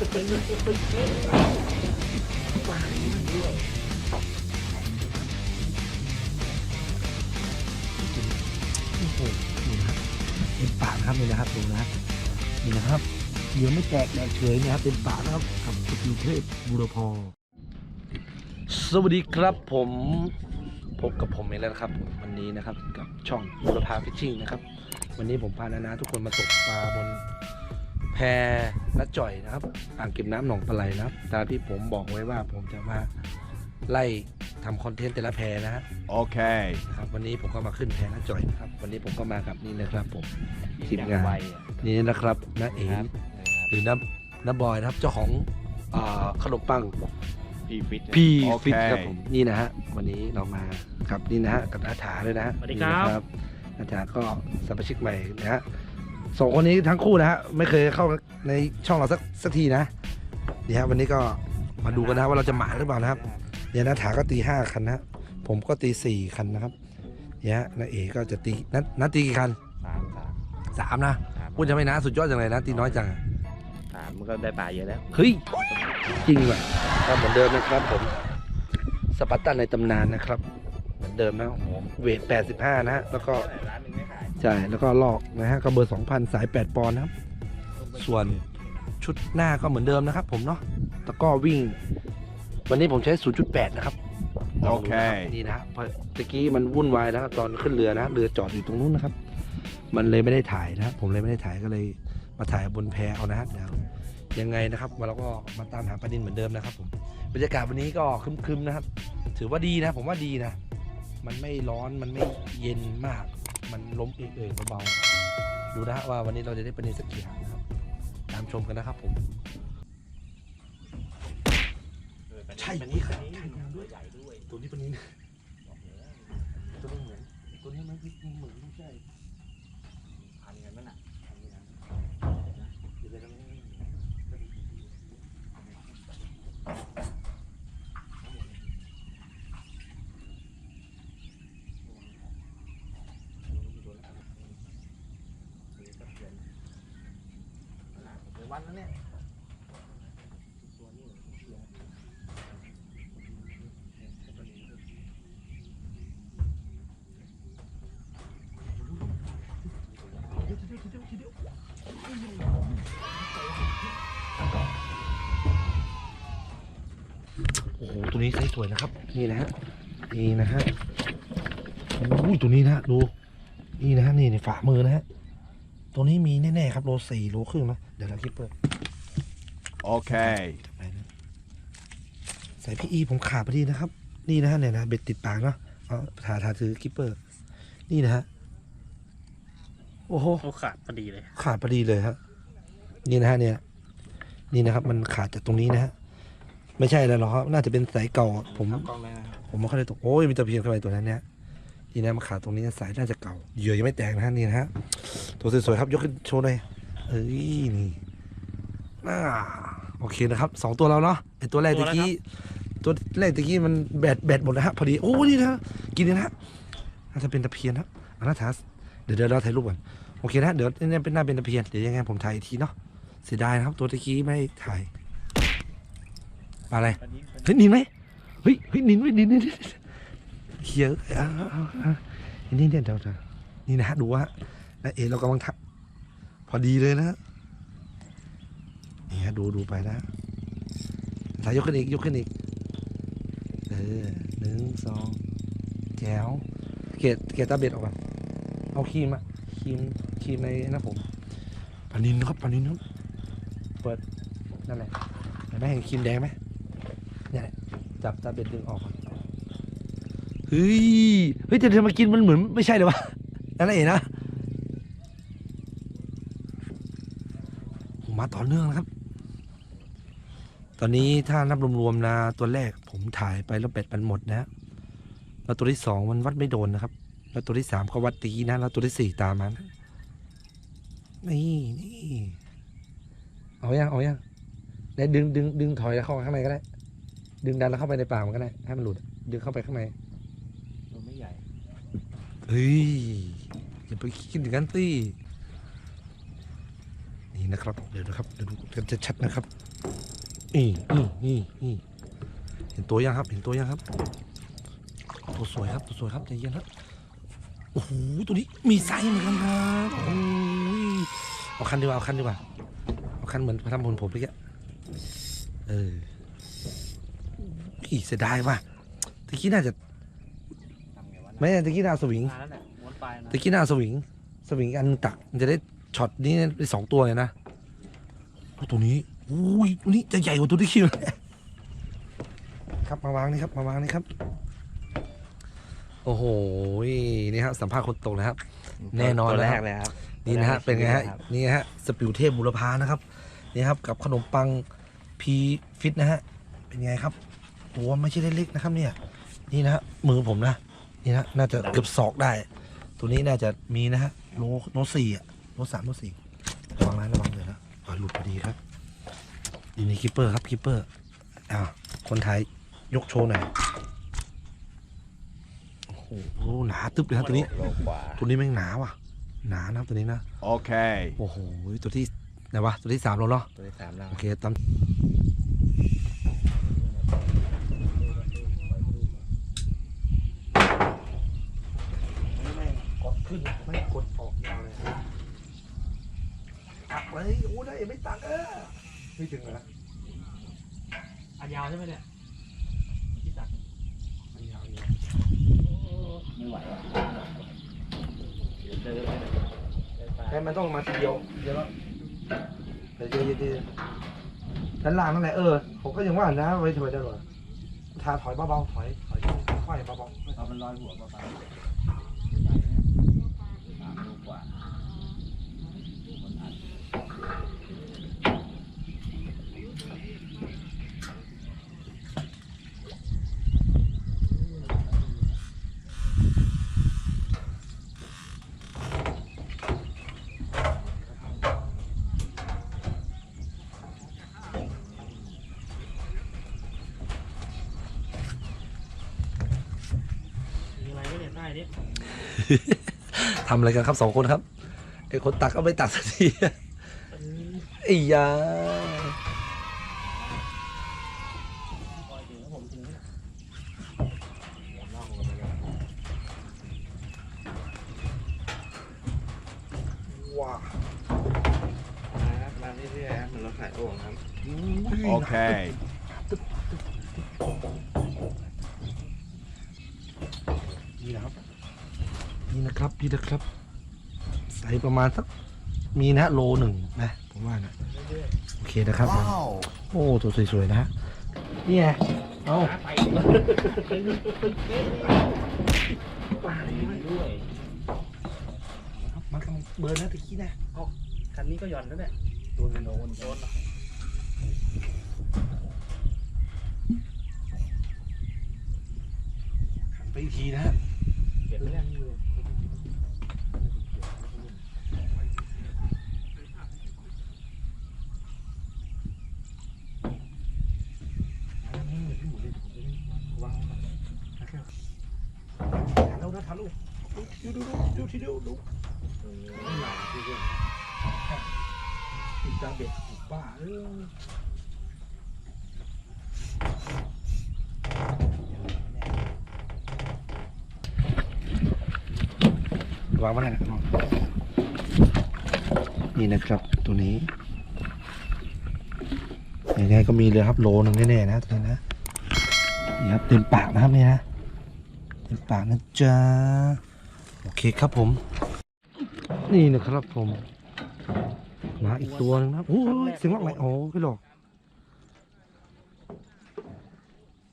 โอ้โหนี่นะครับเป็นปากนะครับนี่นะครับดูนะครับนี่นะครับเดี๋ยวไม่แตกแดกเฉยนะครับเป็นปากนะครับกับสกิลเทพบูรพอสวัสดีครับผมพบกับผมเองแล้วนะครับวันนี้นะครับกับช่องบูรพาฟิชชิ่งนะครับ วันนี้ผมพานานาทุกคนมาตกปลาบน แพนัดจ่อยนะครับ อ่างเก็บน้ำหนองปลาไหลนะครับ ตามที่ผมบอกไว้ว่าผมจะมาไล่ทำคอนเทนต์แต่ละแพนะฮะ Okay. นะครับ วันนี้ผมก็มาขึ้นแพน้าจ่อยนะครับ วันนี้ผมก็มากับนี่นะครับผม ทีมงานไวนี่นะครับน้าเอ๋ครับหรือน้าน้าบอยนะครับเจ้าของอ่าขนมปัง พี่ฟิต พี่โอเค ฟิตครับผมนี่นะฮะวันนี้เรามาครับนี่นะฮะกับอาถาด้วยนะฮะสวัสดีครับ นี่นะอาถาก็สมาชิกใหม่นะฮะ สองคนนี้ทั้งคู่นะฮะไม่เคยเข้าในช่องเราสักสักทีนะนี่ฮะวันนี้ก็มาดูกันนะว่าเราจะหมาหรือเปล่านะครับเนี่ยนาถาก็ตีห้าคันนะฮะผมก็ตีสี่คันนะครับเนี่ยฮะนาเอ๋ก็จะตีนัดนัดตีกี่คันสามสามสามนะสามพูดจะไม่นะสุดยอดจังเลยนะตีน้อยจังอะสามมันก็ได้ปลาเยอะแล้วเฮ้ยจริงว่ะครับเหมือนเดิมนะครับผมสปัตตันในตำนานนะครับ เหมือนเดิมนะโอ้โหเวท85นะฮะแล้วก็ ร้านหนึ่งไม่ขาย ใช่แล้วก็ลอกนะฮะก็เบอร์ 2,000 สาย 8 ปอนด์นะครับ ส่วนชุดหน้าก็เหมือนเดิมนะครับ ผมเนาะแล้วก็วิ่ง วันนี้ผมใช้ 0.8 นะครับลงดูนะรับโอเค นี่นะฮะเพราะตะกี้มันวุ่นวายนะครับตอนขึ้นเรือนะเรือจอดอยู่ตรงนู้นนะครับ มันเลยไม่ได้ถ่ายนะครับผมเลยไม่ได้ถ่ายก็เลยมาถ่ายบนแพเอานะฮะเดี๋ยวยังไงนะครับเราก็มาตามหาปลาดินเหมือนเดิมนะครับผมบรรยากาศวันนี้ก็ครึมๆนะครับ ถือว่าดีนะ ผมว่าดีนะ มันไม่ร้อนมันไม่เย็นมาก มันล้มเอ่ยๆเบาๆดูนะฮะว่าวันนี้เราจะได้ปลาดินสักกี่หางนะครับ ตามชมกันนะครับผมใช่นี่ครับใช่ด้วยใหญ่ด้วยตัวนี้ปลาดินตัวนี้เหมือนตัวนี้มันเหมือนไม่ใช่พันกันนั่นน่ะเดี๋ยวเดี๋ยวเดี๋ยว วันนั้นเนี่ยโอ้โห ตัวนี้ไซส์สวยนะครับ นี่นะฮะ นี่นะฮะโอ้ยตัวนี้นะฮะดู นี่นะฮะ นี่ในฝ่ามือนะฮะ ตัวนี้มีแน่ๆครับ โลสี่โลครึ่งนะเดี๋ยวเราคิดเปิด Okay. ไปนะใส่พี่อีผมขาดพอดีนะครับ นี่นะฮะเนี่ยนะเบ็ดติดปากเนาะเอาถาถาถือคิปเปอร์ นี่นะฮะโอ้โหโอ้ขาดพอดีเลยขาดพอดีเลยครับนี่นะฮะเนี่ย นี่นะครับ มันขาดจากตรงนี้นะฮะไม่ใช่แล้วหรอกครับ น่าจะเป็นสายเก่าผม กล้องเลยนะครับผมไม่ค่อยได้ตกโอ้ยมีตะเพียนเข้าไปตัวนั้นเนี่ยนี่นะมันขาดตรงนี้สายน่าจะเก่าเหยื่อยังไม่แตกนะฮะนี่นะฮะตัวสวยๆครับยกขึ้นโชว์หน่อย เอ้ยนี่อ่าโอเคนะครับสองตัวเราเนาะไอตัวแรกตะกี้ตัวแรกตะกี้มันแบตแบตหมดแล้วฮะพอดีโอ้นี่นะกินนี่นะฮะน่าจะเป็นตะเพียนครับอนาทัสเดี๋ยวเดี๋ยวเราถ่ายรูปก่อนโอเคนะเดี๋ยวนี่เป็นหน้าเป็นตะเพียนเดี๋ยวยังไงผมถ่ายอีกทีเนาะเสียดายนะครับ ตัวตะกี้ไม่ถ่ายปลาอะไรอันนี้เฮ้ยนินไหมเฮ้ยเฮ้ยนินไหมนินนินนินเขียวอ่าอ่าอ่านี่เนี่ยเดี๋ยวเดี๋ยวนี่นะฮะดูว่านะเอ๋เรากำลังทัก พอดีเลยนะฮะนี่ฮะดูดูไปนะสายยกขึ้นอีกยกขึ้นอีกเออหนึ่งสองแจ๋วเกตเกตตาเบ็ดออกมาเอาครีมอะครีมครีมในนะผมปานินครับปานินครับเปิดนั่นแหละเห็นไหมเห็นครีมแดงไหมเนี่ยแหละจับจับเบ็ดดึงออกก่อนเฮ้ยเฮ้ยแต่เธอมากินมันเหมือนไม่ใช่เลยวะนั่นแหละเองนะผ มมาต่อเนื่องนะครับ ตอนนี้ถ้านับรวมๆนะตัวแรกผมถ่ายไปแล้วเป็ดมันหมดนะแล้วตัวที่สองมันวัดไม่โดนนะครับ แล้วตัวที่สามก็วัดตีนะ แล้วตัวที่สี่ตามมานะนี่นี่เอายังเอายังได้ดึงดึงดึงถอยแล้วเข้ามาข้างในก็ได้ ดึงดันแล้วเข้าไปในปากมันก็ได้ให้มันหลุด ดึงเข้าไปข้างในตัวไม่ใหญ่เฮ้ยอย่าไปคิดถึงกันสิ นี่นะครับ เดี๋ยวนะครับเดี๋ยวดูกันชัดๆนะครับนี่นี่นี่นี่เห็นตัวยังครับ เห็นตัวยังครับ ตัวสวยครับ ตัวสวยครับใจเย็นครับโอ้โหตัวนี้มีไซส์เหมือนกันครับโอ้ยเอาคันดีกว่าเอาคันดีกว่าเอาคันเหมือนพระทำผลผมเมื่อกี้เอออีเสียดายว่ะตะกี้น่าจะทำไงวะไม่ตะกี้น่าเอาสวิงมาแล้วแหละม้วนปลายนะตะกี้น่าเอาสวิง สวิงอันตักมันจะได้ช็อตนี้ได้สองตัวเลยนะโอ้ ตัวนี้อุ้ยตัวนี้จะใหญ่กว่าตัวที่คิดเลยครับมาวางนี่ครับมาวางนี่ครับ โอ้โหนี่ครับสัมภาษณ์คนตกนะครับ แน่นอนตัวนะแรครักบเลยครับนี่นะฮะตัวแรกเป็นไงฮะครับนี่ฮะสปิวเทพบุรพานะครับนี่ครับกับขนมปังพีฟิตนะฮะเป็นไงครับตัวไม่ใช่เล็กๆนะครับ เนี่ย นี่นะฮะมือผมนะนี่นะน่าจะเกือบศอกได้ ตัวนี้น่าจะมีนะฮะโลโลสี่อะโลสามโลสี่ระวังนะระวัง หลุดพอดีครับดีนี่คิปเปอร์ครับคิปเปอร์อ้าวคนไทยยกโชว์หน่อยโอ้โหหนาตึ๊บเลยครับตัวนี้ โลกว่าตัวนี้แม่งหนาว่ะ หนานะครับตัวนี้นะ Okay. โอ้โหตัวที่ไหนวะตัวที่สามแล้วเนาะตัวที่สามแล้ว โอเคตามไม่กดขึ้นไม่กดออกยาวเลยตั กเลยโอ้ได้ไม่ตักเออไม่ถึงนะอันยาวใช่ไหมเนี่ยที่ตักไม่ยาวอยู่ไม่ไหวว่ะเดี๋ยวเดินไปเดินไปให้มันต้องมาทีเดียวเดี๋ยวแล้วเดี๋ยวเดี๋ยวเดี๋ยวด้านล่างนั่นแหละเออผมก็ยังว่านะไว้ทำไมได้หรอทาถอยเบาๆถอยถอยค่อยๆเบาๆเอามันลอยหัวเบาๆสามโลกว่า มีอะไรไม่เนี่ยได้ดิทำอะไรกันครับสองคนครับไอ้คนตักก็ไม่ตักสักทีไอ้ยาปล่อยถึงแล้วผมถึงแล้วผมเล่ากันไปเลยว้ามาครับมาเรื่อยๆครับเหมือนเราขายโอ่งครับ Okay. นี่นะครับ นี่นะครับนี่นะครับ ใส่ประมาณสักมีนะโลหนึ่งนะผมว่านะโอเคนะครับ Wow. โอ้ตัวสวยๆนะฮะนี่ไงเอาไปด้วยมันกำลังเบิร์นนะตะกี้นะคันนี้ก็หย่อนแล้วเนี่ยโดนโดนโดนเหรอขันไปอีกทีนะ ดูดูดูดูทีเดียวดูไม่หนาคือเรื่องติดตาเบ็ดบ้าเออ วางไหนนะนี่นะครับตัวนี้ยังไงก็มีเลยครับโลนึงแน่ๆนะตัวนี้นะนี่ครับเต็มปากนะครับนี่นะเต็มปากนะจ๊ะโอเคครับผม นี่นะครับผมมาอีกตัวหนึงนะโอ้ยเสียงล็อกไหนโอ้พี่หลอก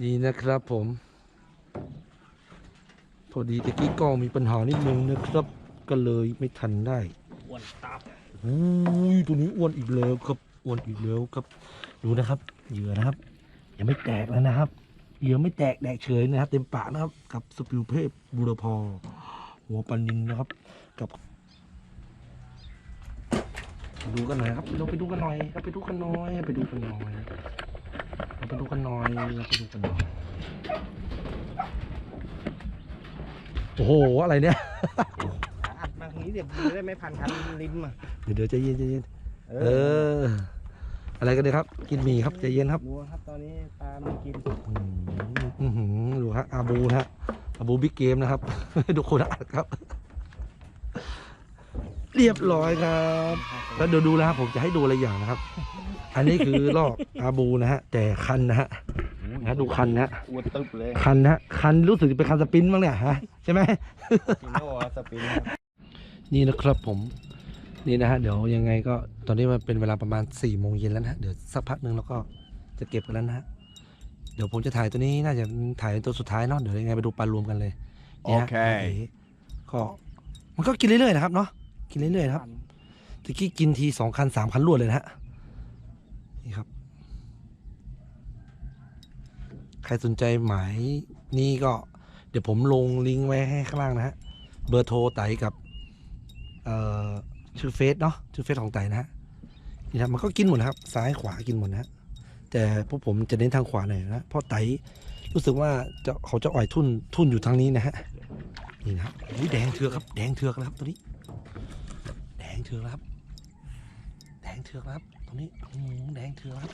นี่นะครับผม อดีตะกี้กล้องมีปัญหานิดนึงนะครับ ก็เลยไม่ทันได้อ้วนตับโอ้ยตัวนี้อ้วนอีกแล้วครับอ้วนอีกแล้วครับ ดูนะครับ เหยื่อนะครับ ยังไม่แตกแล้วนะครับ เหยื่อไม่แตกแดกเฉยนะครับ เต็มปากนะครับ กับสปิวเพพบูรพอหัวปันนินนะครับ กับ ดูกันหน่อยครับเราไปดูกันหน่อยเราไปดูกันหน่อยไปดูกันหน่อยเราไปดูกันหน่อยเราไปดูกันหน่อย โอ้โห อะไรเนี่ย อัดมาทางนี้เดี๋ยวจะได้ไม่พันคันลิ้นมาเดี๋ยวเดี๋ยวใจเย็นใจเย็นเออ อะไรกันเนี่ยครับ กินหมี่ครับใจเย็นครับนัวครับตอนนี้ตามไม่กินอืมอื้อหือดูฮะอาบูนะฮะอาบูบิ๊กเกมนะครับ ดูโคนอัดครับ เรียบร้อยครับ แล้วเดี๋ยวดูนะครับผมจะให้ดูอะไรอย่างนะครับ อันนี้คือลอกอาบูนะฮะ แต่คันนะฮะนะดูคันนะฮะอ้วนตึบเลย คันนะฮะคันรู้สึกจะเป็นคันสปรินต์บ้างเนี่ยฮะ ใช่ไหมจิโน่สปินครับนี่นะครับผมนี่นะฮะเดี๋ยวยังไงก็ตอนนี้มันเป็นเวลาประมาณ4ี่โมงเย็นแล้วนะฮะเดี๋ยวสักพักหนึ่งเราก็จะเก็บกันแล้วนะฮะเดี๋ยวผมจะถ่ายตัวนี้น่าจะถ่ายตัวสุดท้ายเนาะเดี๋ยวยังไงไปดูปลารวมกันเลยนี่ฮะโอเคก็มันก็กินเรื่อยๆนะครับเนาะกินเรื่อยๆนะครับตะกี้กินทีสองคันสามคันรวดเลยนะฮะนี่ครับ ใครสนใจหมายนี่ก็เดี๋ยวผมลงลิงก์ไว้ให้ข้างล่างนะฮะ เบอร์โทรไต่กับเอ่อชื่อเฟซเนาะชื่อเฟซของไต่นะฮะนี่นะมันก็กินหมดนะครับ ซ้ายขวากินหมดนะฮะแต่พวกผมจะเน้นทางขวาหน่อยนะเพราะไตรู้สึกว่าจะเขาจะอ่อยทุ่นทุ่นอยู่ทางนี้นะฮะนี่นะครับอุ้ยแดงเถือกครับ แดงเถือกแล้วครับตัวนี้ แดงเถือกครับ แดงเถือกครับตัวนี้อื้หือแดงเถือกครับ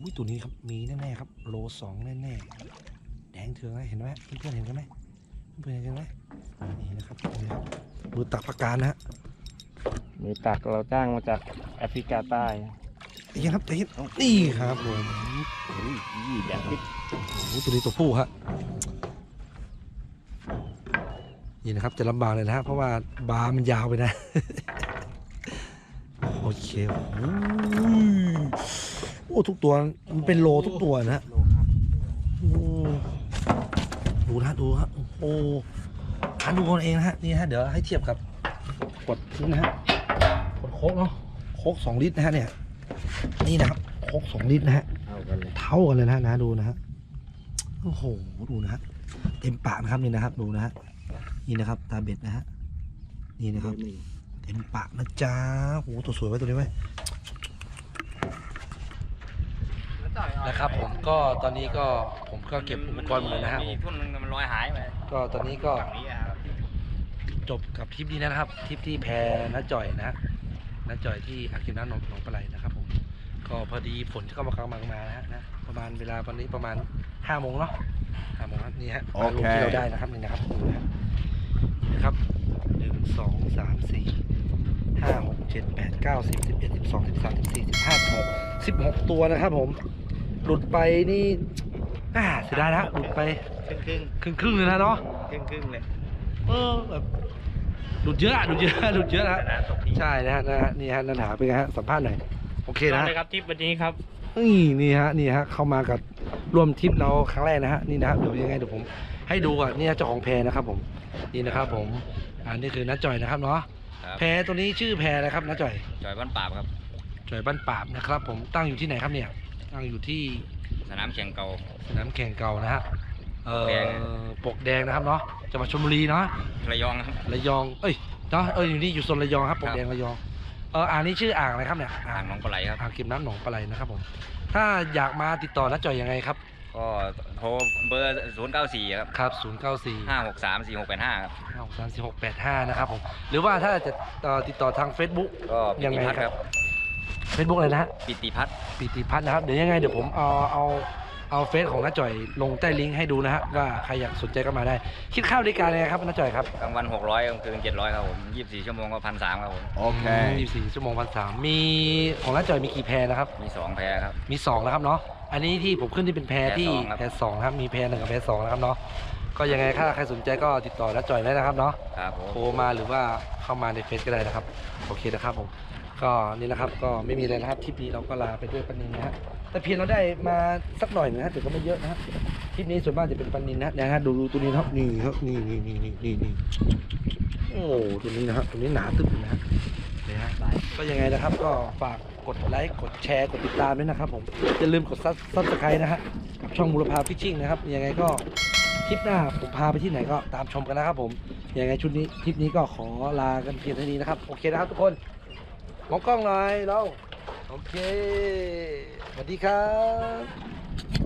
อุ้ยตัวนี้ครับมีแน่ๆครับ โลสองแน่ๆ แดงเถือกนะเห็นไหมเพื่อนๆเห็นกันไหมเพื่อนๆเห็นกันไหมนี่นะครับนี่ครับมือตักผักกาดนะฮะมีตักเราจ้างมาจากแอฟริกาใต้ใจเย็นครับใจเย็นนี่ครับผมอุ้ยยี่แดงพิษโอ้โหตัวนี้ตัวผู้ฮะนี่นะครับจะลำบากเลยนะฮะเพราะว่าบาร์มันยาวไปนะ โอเคโอ้ยโอ้ทุกตัวมันเป็นโลทุกตัวนะฮะ โลครับ โอ้ ดูนะดูฮะโอ้อ่านดูกันเองนะฮะนี่ฮะเดี๋ยวให้เทียบกับขวดนี่นะฮะขวดโค้กเนาะโค้กสองลิตรนะฮะเนี่ย นี่นะครับโค้กสองลิตรนะฮะเอากันเลยเท่ากันเลยนะนะดูนะฮะโอ้โหดูนะฮะเต็มปากนะครับนี่นะครับดูนะฮะนี่นะครับ ตาเบ็ดนะฮะนี่นะครับเต็มปากนะจ๊ะโอ้โหตัวสวยไว้ตัวนี้ไว้ นะครับ ผมก็ตอนนี้ก็ผมก็เก็บอุปกรณ์หมดเลยนะฮะมีทุ่นนึงมันลอยหายไปก็ตอนนี้ก็ฝั่งนี้อะครับจบกับทริปนี้นะครับทริปที่แพน้าจ่อยนะน้าจ่อยที่อากิมน้ำหนองหนองปลาไหลนะครับ ผม ก็พอดีฝนก็มากำลังมานะฮะนะประมาณเวลาตอนนี้ประมาณห้าโมงเนาะห้าโมงครับนี่ฮะโอเค ลงที่เราได้นะครับนี่นะครับดูนะฮะนี่นะครับหนึ่งสองสามสี่ห้าหกเจ็ดแปดเก้าสิบสิบเอ็ดสิบสองสิบสามสิบสี่สิบห้าสิบหกสิบหกตัวนะครับผม หลุดไปนี่อ่าเสียดายนะหลุดไปครึ่งครึ่งครึ่งครึ่งๆเลยนะเนาะครึ่งครึ่งเลยเออแบบหลุดเยอะอะหลุดเยอะหลุดเยอะนะใช่นะฮะนะฮะนี่ฮะนันหาเป็นไงฮะสัมภาษณ์หน่อยโอเคนะเลยครับทริปวันนี้ครับนี่นี่ฮะนี่ฮะเข้ามากับร่วมทริปเราครั้งแรกนะฮะนี่นะฮะเดี๋ยวยังไงเดี๋ยวผม ให้ดูก่อนนี่ฮะเจ้าของแพรนะครับผมนี่นะครับผมอันนี้คือน้าจ่อยนะครับเนาะครับแพรตัวนี้ชื่อแพรนะครับน้าจ่อยจอยบ้านปราบครับ จ่อยบ้านปราบนะครับ ผมตั้งอยู่ที่ไหนครับเนี่ย ตั้งอยู่ที่สนามแข่งเก่า สนามแข่งเก่านะฮะเอ่อแดงปกแดงนะครับเนาะจังหวัดชลบุรีเนาะระยองครับ ระยอง เอ้ยเนาะเอออยู่นี่อยู่โซนระยองครับปกแดงระยองเอออ่างนี้ชื่ออ่างอะไรครับเนี่ยอ่างหนองปลาไหลครับ อ่างเก็บน้ำหนองปลาไหลนะครับผมถ้าอยากมาติดต่อน้าจ่อยยังไงครับก็โทรเบอร์ 0 9 4 ครับ ครับ 0 9 4 5 6 3 4 6 8 5 ครับ5 6 3 4 6 8 5นะครับผมหรือว่าถ้าจะเอ่อติดต่อทาง Facebook ก็ปิยังติไงพัฒน์คค รัรับบ Facebook อะไรนะฮะปิติพัฒน์ปิติพัฒน์นะครับ เดี๋ยวยังไงเดี๋ยวผมเอาเอาเอาเฟซของน้าจ่อยลงใต้ลิงก์ให้ดูนะฮะว่าใครอยากสนใจก็มาได้ คิดค่าบริการยังไงครับน้าจ่อยครับกลางวัน 600กลางคืน 700 ครับผม 24 ชั่วโมงก็พันสามครับผม Okay. 24ชั่วโมงพันสามมีของน้าจ่อยมีกี่แพรนะครับ มี 2 แพรครับ มีสองนะครับเนาะอันนี้ที่ผมขึ้นที่เป็นแพรที่แพรสองครับแพรสองนะครับมีแพรหนึ่งกับแพรสองนะครับเนาะก็ยังไงถ้าใครสนใจก็ติดต่อน้าจ่อยได้นะครับเนาะ ครับผม โทรมาหรือว่าเข้ามาในเฟซก็ได้นะครับ โอเคนะครับผม ก็นี่นะครับก็ไม่มีอะไรนะครับทริปนี้เราก็ลาไปด้วยปันนินนะฮะแต่เพียงเราได้มาสักหน่อยนะฮะแต่ก็ไม่เยอะนะฮะทริปนี้ส่วนมากจะเป็นปันนินนะนะฮะดูดูตัวนี้นะครับนี่ครับนี่นี่นี่นี่นี่นี่โอ้ตัวนี้นะฮะตัวนี้หนาตึ๊บนะฮะเนี่ยฮะก็ยังไงนะครับ ก็ฝากกดไลค์กดแชร์กดติดตามด้วยนะครับผมอย่าลืมกดซับซับสไครต์นะฮะกับช่องบุรพาฟิชชิ่งนะครับยังไงก็คลิปหน้าผมพาไปที่ไหนก็ตามชมกันนะครับผมยังไงชุดนี้ทริปนี้ก็ขอลากันเพียงเท่านี้นะครับโอเคนะครับทุกคน มองกล้องหน่อยเราโอเคสวัสดีครับ